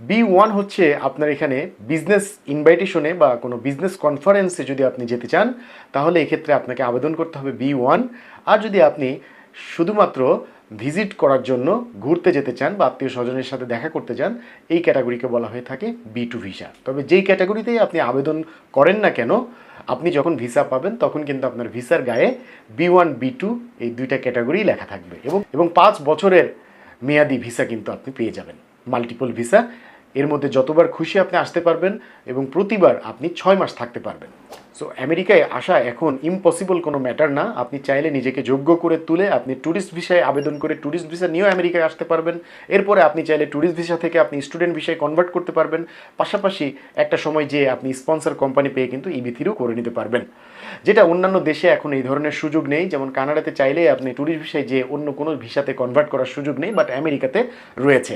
B one হচ্ছে আপনার এখানে বিজনেস ইনভাইটেশনে বা কোনো বিজনেস কনফারেন্সে যদি আপনি যেতে চান, তাহলে এক্ষেত্রে আপনাকে আবেদন করতে হবে বি ওয়ান। আর যদি আপনি শুধুমাত্র ভিজিট করার জন্য ঘুরতে যেতে চান বা আত্মীয় স্বজনের সাথে দেখা করতে চান, এই ক্যাটাগরিকে বলা হয়ে থাকে বি টু ভিসা। তবে যেই ক্যাটাগরিতেই আপনি আবেদন করেন না কেন, আপনি যখন ভিসা পাবেন, তখন কিন্তু আপনার ভিসার গায়ে বি ওয়ান, বি টু এই দুইটা ক্যাটাগরি লেখা থাকবে এবং এবং পাঁচ বছরের মেয়াদি ভিসা কিন্তু আপনি পেয়ে যাবেন। মাল্টিপল ভিসা এর মধ্যে যতবার খুশি আপনি আসতে পারবেন এবং প্রতিবার আপনি ছয় মাস থাকতে পারবেন। সো আমেরিকায় আসা এখন ইম্পসিবল কোনো ম্যাটার না। আপনি চাইলে নিজেকে যোগ্য করে তুলে আপনি ট্যুরিস্ট ভিসায় আবেদন করে ট্যুরিস্ট ভিসা নিয়েও আমেরিকায় আসতে পারবেন। এরপরে আপনি চাইলে ট্যুরিস্ট ভিসা থেকে আপনি স্টুডেন্ট ভিসায় কনভার্ট করতে পারবেন। পাশাপাশি একটা সময় যে আপনি স্পন্সর কোম্পানি পেয়ে কিন্তু ইবি থ্রিও করে নিতে পারবেন। যেটা অন্যান্য দেশে এখন এই ধরনের সুযোগ নেই। যেমন কানাডাতে চাইলে আপনি ট্যুরিস্ট ভিসায় যে অন্য কোনো ভিসাতে কনভার্ট করার সুযোগ নেই বাট আমেরিকাতে রয়েছে।